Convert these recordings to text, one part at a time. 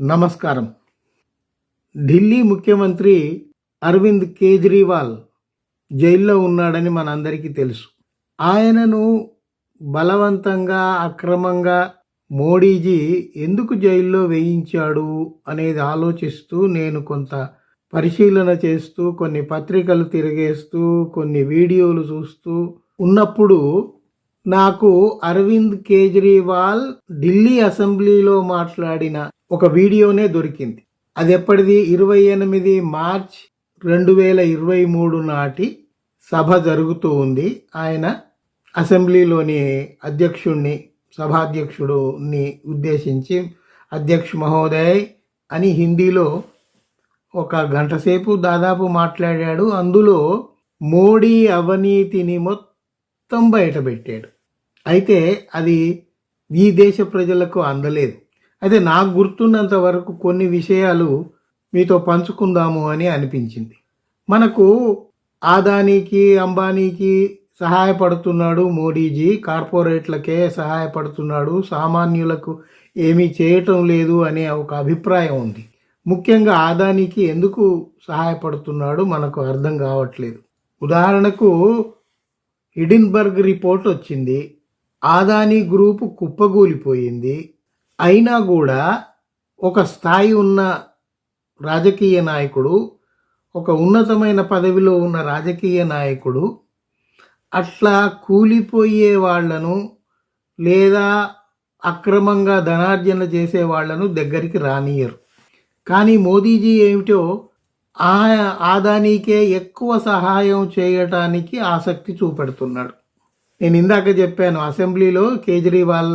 నమస్కారం. ఢిల్లీ ముఖ్యమంత్రి అరవింద్ కేజ్రీవాల్ జైల్లో ఉన్నాడని మనందరికీ తెలుసు. ఆయనను బలవంతంగా అక్రమంగా మోడీజీ ఎందుకు జైల్లో వేయించాడు అనేది ఆలోచిస్తూ నేను కొంత పరిశీలన చేస్తూ కొన్ని పత్రికలు తిరిగేస్తూ కొన్ని వీడియోలు చూస్తూ ఉన్నప్పుడు నాకు అరవింద్ కేజ్రీవాల్ ఢిల్లీ అసెంబ్లీలో మాట్లాడిన ఒక వీడియోనే దొరికింది. అది ఎప్పటిది? ఇరవై ఎనిమిది మార్చ్ రెండు వేల ఇరవై మూడు నాటి సభ జరుగుతూ ఉంది. ఆయన అసెంబ్లీలోని అధ్యక్షుణ్ణి సభాధ్యక్షుడుని ఉద్దేశించి అధ్యక్ష మహోదయ్ అని హిందీలో ఒక గంట సేపు దాదాపు మాట్లాడాడు. అందులో మోడీ అవినీతిని మొత్తం బయటపెట్టాడు. అయితే అది ఈ దేశ ప్రజలకు అందలేదు. అయితే నాకు గుర్తున్నంత వరకు కొన్ని విషయాలు మీతో పంచుకుందాము అని అనిపించింది. మనకు ఆదానీకి అంబానీకి సహాయపడుతున్నాడు మోడీజీ కార్పొరేట్లకే సహాయపడుతున్నాడు సామాన్యులకు ఏమీ చేయటం లేదు అనే ఒక అభిప్రాయం ఉంది. ముఖ్యంగా ఆదానికి ఎందుకు సహాయపడుతున్నాడు మనకు అర్థం కావట్లేదు. ఉదాహరణకు హిడిన్బర్గ్ రిపోర్ట్ వచ్చింది. ఆదాని గ్రూపు కుప్పగూలిపోయింది. అయినా కూడా ఒక స్థాయి ఉన్న రాజకీయ నాయకుడు ఒక ఉన్నతమైన పదవిలో ఉన్న రాజకీయ నాయకుడు అట్లా కూలిపోయే వాళ్ళను లేదా అక్రమంగా ధనార్జన చేసే వాళ్ళను దగ్గరికి రానియరు కానీ మోదీజీ ఏమిటో ఆ ఆదానికే ఎక్కువ సహాయం చేయటానికి ఆసక్తి చూపెడుతున్నాడు. నేను ఇందాక చెప్పాను అసెంబ్లీలో కేజ్రీవాల్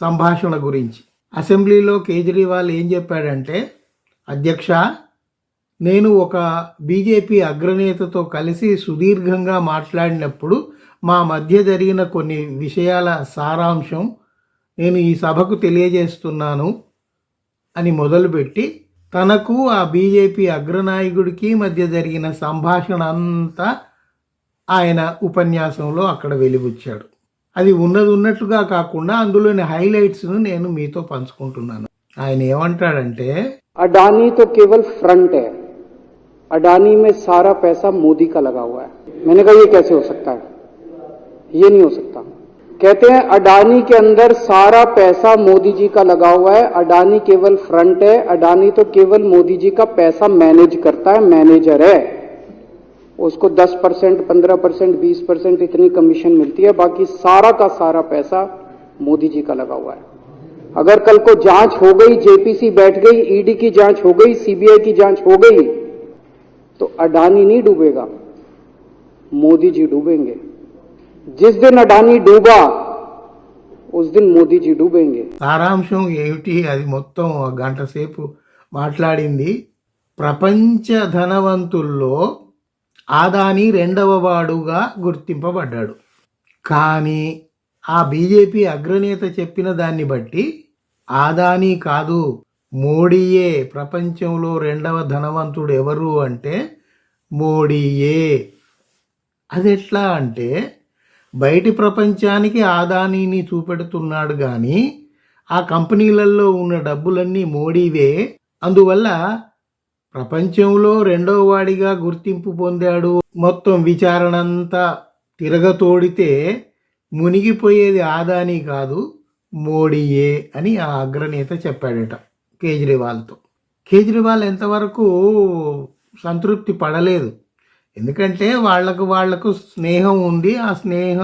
సంభాషణ గురించి. అసెంబ్లీలో కేజ్రీవాల్ ఏం చెప్పాడంటే అధ్యక్ష నేను ఒక బీజేపీ అగ్రనేతతో కలిసి సుదీర్ఘంగా మాట్లాడినప్పుడు మా మధ్య జరిగిన కొన్ని విషయాల సారాంశం నేను ఈ సభకు తెలియజేస్తున్నాను అని మొదలుపెట్టి తనకు ఆ బీజేపీ అగ్రనాయకుడికి మధ్య జరిగిన సంభాషణ అంతా ఆయన ఉపన్యాసంలో అక్కడ వెలిబుచ్చాడు. అది ఉన్నది ఉన్నట్టుగా కాకుండా అందులోని హైలైట్స్ను నేను మీతో పంచుకుంటున్నాను ఆయన ఏమంటాడంటే अडानी तो केवल फ्रंट है अडानी में सारा पैसा मोदी का लगा हुआ है मैंने कहा ये कैसे हो सकता है ये नहीं हो सकता कहते हैं अडानी के अंदर सारा पैसा मोदी जी का लगा हुआ है अडानी केवल फ्रंट है अडानी तो केवल मोदी जी का पैसा मैनेज करता है मैनेजर है उसको 10 परसेंट पंद्रह परसेंट बीस परसेंट इतनी कमीशन मिलती है बाकी सारा का सारा पैसा मोदी जी का लगा हुआ है अगर कल को जांच हो गई जेपीसी बैठ गई ईडी की जांच हो गई सीबीआई की जांच हो गई तो अडानी नहीं डूबेगा मोदी जी डूबेंगे जिस दिन अडानी डूबा उस दिन मोदी जी डूबेंगे సారాంశం ఏమిటి అది మొత్తం ఒక గంట సేపు మాట్లాడింది ప్రపంచ ధనవంతుల్లో ఆదాని రెండవ వాడుగా గుర్తింపబడ్డాడు. కానీ ఆ బీజేపీ అగ్రనేత చెప్పిన దాన్ని బట్టి ఆదాని కాదు మోడీయే ప్రపంచంలో రెండవ ధనవంతుడు ఎవరు అంటే మోడీయే. అది ఎట్లా అంటే బయటి ప్రపంచానికి ఆదానీని చూపెడుతున్నాడు కానీ ఆ కంపెనీలలో ఉన్న డబ్బులన్నీ మోడీవే. అందువల్ల ప్రపంచంలో రెండవ వాడిగా గుర్తింపు పొందాడు. మొత్తం విచారణ అంతా తిరగతోడితే మునిగిపోయేది ఆదాని కాదు మోడీయే అని ఆ అగ్రనేత చెప్పాడట కేజ్రీవాల్తో. కేజ్రీవాల్ ఎంతవరకు సంతృప్తి పడలేదు. ఎందుకంటే వాళ్ళకు వాళ్ళకు స్నేహం ఉంది ఆ స్నేహ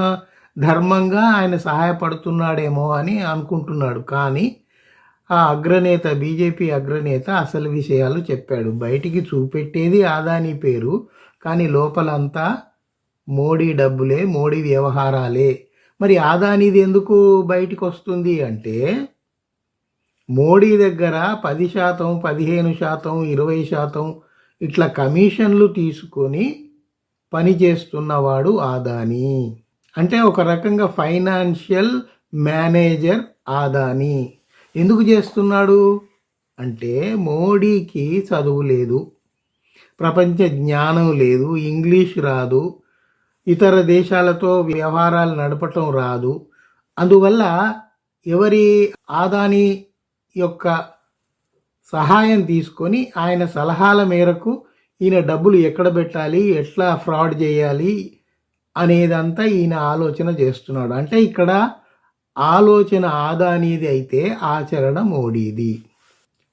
ధర్మంగా ఆయన సహాయపడుతున్నాడేమో అని అనుకుంటున్నాడు. కానీ ఆ అగ్రనేత బీజేపీ అగ్రనేత అసలు విషయాలు చెప్పాడు. బయటికి చూపెట్టేది ఆదాని పేరు కానీ లోపలంతా మోడీ డబ్బులే మోడీ వ్యవహారాలే. మరి ఆదానిది ఎందుకు బయటికి వస్తుంది అంటే మోడీ దగ్గర పది శాతం పదిహేను శాతం ఇరవై శాతం ఇట్లా కమిషన్లు తీసుకొని పని చేస్తున్నవాడు ఆదాని. అంటే ఒక రకంగా ఫైనాన్షియల్ మేనేజర్ ఆదాని. ఎందుకు చేస్తున్నాడు? అంటే మోడీకి చదువు లేదు ప్రపంచ జ్ఞానం లేదు ఇంగ్లీష్ రాదు ఇతర దేశాలతో వ్యవహారాలు నడపటం రాదు. అందువల్ల ఎవరి ఆదాని యొక్క సహాయం తీసుకొని ఆయన సలహాల మేరకు ఈయన డబ్బులు ఎక్కడ పెట్టాలి ఎట్లా ఫ్రాడ్ చేయాలి అనేదంతా ఈయన ఆలోచన చేస్తున్నాడు. అంటే ఇక్కడ ఆలోచన ఆదానీది అయితే ఆచరణ మోడీది.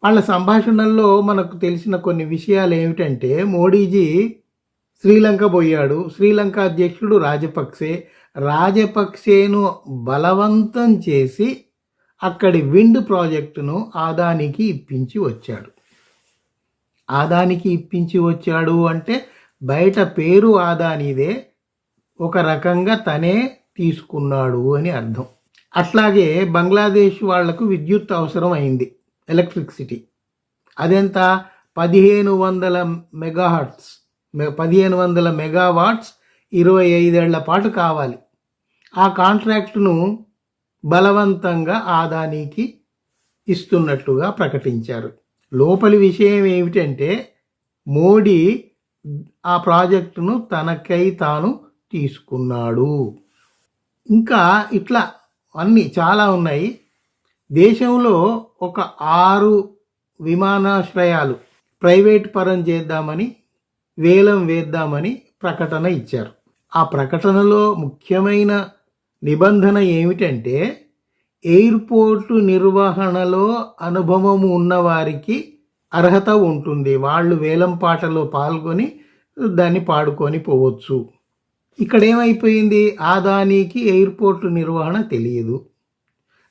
వాళ్ళ సంభాషణల్లో మనకు తెలిసిన కొన్ని విషయాలు ఏమిటంటే మోడీజీ శ్రీలంక పోయాడు. శ్రీలంక అధ్యక్షుడు రాజపక్సే రాజపక్సేను బలవంతం చేసి అక్కడి విండ్ ప్రాజెక్టును ఆదానికి ఇప్పించి వచ్చాడు. ఆదానికి ఇప్పించి వచ్చాడు అంటే బయట పేరు ఆదానిదే ఒక రకంగా తనే తీసుకున్నాడు అని అర్థం. అట్లాగే బంగ్లాదేశ్ వాళ్ళకు విద్యుత్ అవసరం అయింది ఎలక్ట్రిసిటీ. అదెంత? పదిహేను వందల మెగాహాట్స్ పదిహేను వందల మెగావాట్స్ ఇరవై ఐదేళ్ళ పాటు కావాలి. ఆ కాంట్రాక్టును బలవంతంగా ఆదానికి ఇస్తున్నట్లుగా ప్రకటించారు. లోపలి విషయం ఏమిటంటే మోడీ ఆ ప్రాజెక్టును తనకై తాను తీసుకున్నాడు. ఇంకా ఇట్లా అన్నీ చాలా ఉన్నాయి. దేశంలో ఒక ఆరు విమానాశ్రయాలు ప్రైవేట్ పరం చేద్దామని వేలం వేద్దామని ప్రకటన ఇచ్చారు. ఆ ప్రకటనలో ముఖ్యమైన నిబంధన ఏమిటంటే ఎయిర్పోర్టు నిర్వహణలో అనుభవం ఉన్నవారికి అర్హత ఉంటుంది. వాళ్ళు వేలం పాటలో పాల్గొని దాన్ని పాడుకొని పోవచ్చు. ఇక్కడ ఏమైపోయింది ఆదానీకి ఎయిర్పోర్టు నిర్వహణ తెలియదు.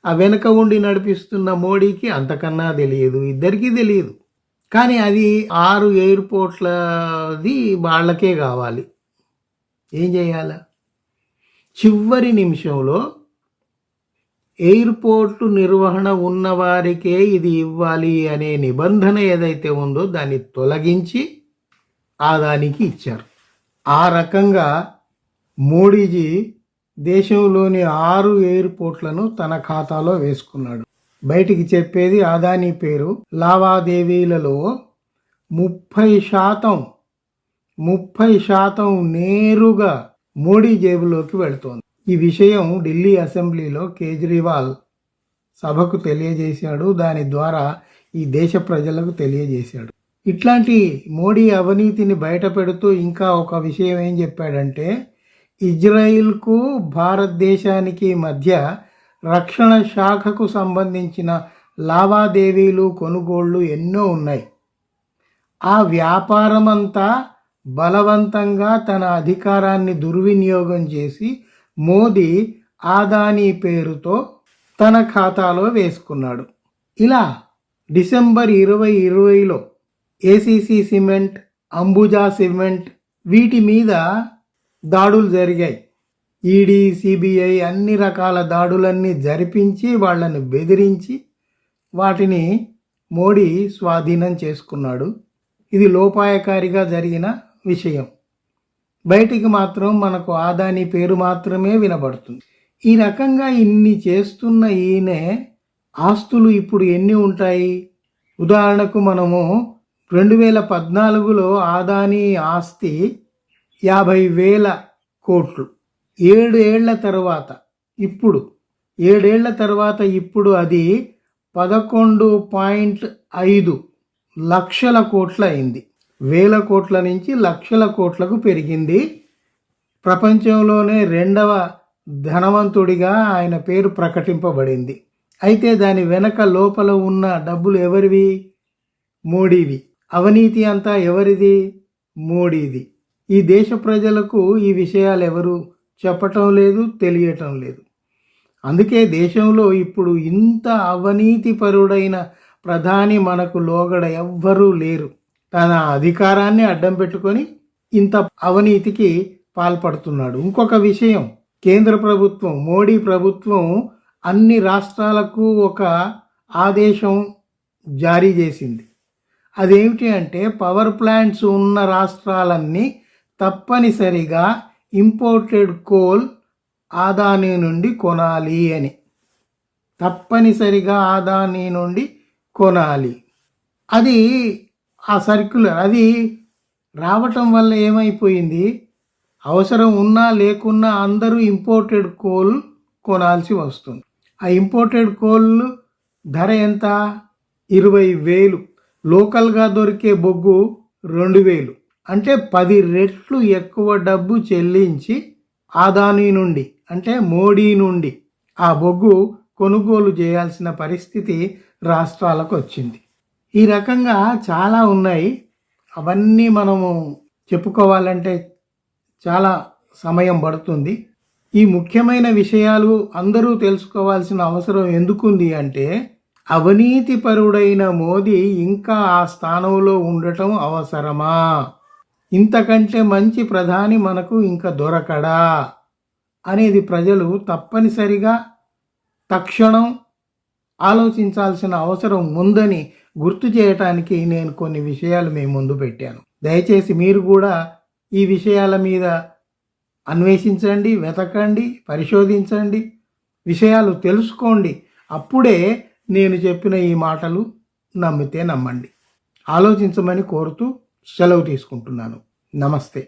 ఆ వెనక ఉండి నడిపిస్తున్న మోడీకి అంతకన్నా తెలియదు. ఇద్దరికీ తెలియదు. కానీ అది ఆరు ఎయిర్పోర్ట్లది వాళ్ళకే కావాలి. ఏం చేయాలా? చివరి నిమిషంలో ఎయిర్పోర్టు నిర్వహణ ఉన్నవారికే ఇది ఇవ్వాలి అనే నిబంధన ఏదైతే ఉందో దాన్ని తొలగించి ఆదానికి ఇచ్చారు. ఆ రకంగా మోడీజీ దేశంలోని ఆరు ఎయిర్పోర్ట్లను తన ఖాతాలో వేసుకున్నాడు. బయటికి చెప్పేది ఆదాని పేరు. లావాదేవీలలో ముప్పై శాతం ముప్పై శాతం నేరుగా మోడీ జేబులోకి వెళుతోంది. ఈ విషయం ఢిల్లీ అసెంబ్లీలో కేజ్రీవాల్ సభకు తెలియజేశాడు. దాని ద్వారా ఈ దేశ ప్రజలకు తెలియజేశాడు. ఇట్లాంటి మోడీ అవినీతిని బయట పెడుతూ ఇంకా ఒక విషయం ఏం చెప్పాడంటే ఇజ్రాయిల్కు భారతదేశానికి మధ్య రక్షణ శాఖకు సంబంధించిన లావాదేవీలు కొనుగోళ్ళు ఎన్నో ఉన్నాయి. ఆ వ్యాపారమంతా బలవంతంగా తన అధికారాన్ని దుర్వినియోగం చేసి మోదీ ఆదానీ పేరుతో తన ఖాతాలో వేసుకున్నాడు. ఇలా డిసెంబర్ ఇరవై ఇరవైలో ఏసీసీ సిమెంట్ అంబుజా సిమెంట్ వీటి మీద దాడులు జరిగాయి. ఈడీ సిబిఐ అన్ని రకాల దాడులన్నీ జరిపించి వాళ్ళని బెదిరించి వాటిని మోడీ స్వాధీనం చేసుకున్నాడు. ఇది లోపాయకారిగా జరిగిన విషయం. బయటికి మాత్రం మనకు ఆదాని పేరు మాత్రమే వినబడుతుంది. ఈ రకంగా ఇన్ని చేస్తున్న ఈయనే ఆస్తులు ఇప్పుడు ఎన్ని ఉంటాయి? ఉదాహరణకు మనము రెండు వేల పద్నాలుగులో ఆదాని ఆస్తి యాభై వేల కోట్లు. ఏడు ఏళ్ళ తర్వాత ఇప్పుడు. ఏడేళ్ళ తర్వాత ఇప్పుడు అది పదకొండు పాయింట్ ఐదు లక్షల కోట్ల అయింది. వేల కోట్ల నుంచి లక్షల కోట్లకు పెరిగింది. ప్రపంచంలోనే రెండవ ధనవంతుడిగా ఆయన పేరు ప్రకటింపబడింది. అయితే దాని వెనక లోపల ఉన్న డబ్బులు ఎవరివి? మోడీవి. అవినీతి అంతా ఎవరిది? మోడీది. ఈ దేశ ప్రజలకు ఈ విషయాలు ఎవరు చెప్పటం లేదు తెలియటం లేదు. అందుకే దేశంలో ఇప్పుడు ఇంత అవినీతిపరుడైన ప్రధాని మనకు లోగడ ఎవ్వరూ లేరు. తన అధికారాన్ని అడ్డం పెట్టుకొని ఇంత అవినీతికి పాల్పడుతున్నాడు. ఇంకొక విషయం కేంద్ర ప్రభుత్వం మోడీ ప్రభుత్వం అన్ని రాష్ట్రాలకు ఒక ఆదేశం జారీ చేసింది. అదేమిటి అంటే పవర్ ప్లాంట్స్ ఉన్న రాష్ట్రాలన్నీ తప్పనిసరిగా ఇంపోర్టెడ్ కోల్ ఆదాని నుండి కొనాలి అని. తప్పనిసరిగా ఆదాని నుండి కొనాలి. అది ఆ సర్క్యులర్ అది రావటం వల్ల ఏమైపోయింది? అవసరం ఉన్నా లేకున్నా అందరూ ఇంపోర్టెడ్ కోల్ కొనాల్సి వస్తుంది. ఆ ఇంపోర్టెడ్ కోల్ ధర ఎంత? ఇరవై వేలు. లోకల్గా దొరికే బొగ్గు రెండు వేలు. అంటే పది రెట్లు ఎక్కువ డబ్బు చెల్లించి ఆదాని నుండి అంటే మోడీ నుండి ఆ బొగ్గు కొనుగోలు చేయాల్సిన పరిస్థితి రాష్ట్రాలకు వచ్చింది. ఈ రకంగా చాలా ఉన్నాయి. అవన్నీ మనము చెప్పుకోవాలంటే చాలా సమయం పడుతుంది. ఈ ముఖ్యమైన విషయాలు అందరూ తెలుసుకోవాల్సిన అవసరం ఎందుకుంది అంటే అవినీతి పరుడైన మోదీ ఇంకా ఆ స్థానంలో ఉండటం అవసరమా? ఇంతకంటే మంచి ప్రధాని మనకు ఇంకా దొరకడా? అనేది ప్రజలు తప్పనిసరిగా తక్షణం ఆలోచించాల్సిన అవసరం ఉందని గుర్తు చేయటానికి నేను కొన్ని విషయాలు మీ ముందు పెట్టాను. దయచేసి మీరు కూడా ఈ విషయాల మీద అన్వేషించండి వెతకండి పరిశోధించండి విషయాలు తెలుసుకోండి. అప్పుడే నేను చెప్పిన ఈ మాటలు నమ్మితే నమ్మండి. ఆలోచించమని కోరుతూ సెలవు తీసుకుంటున్నాను. నమస్తే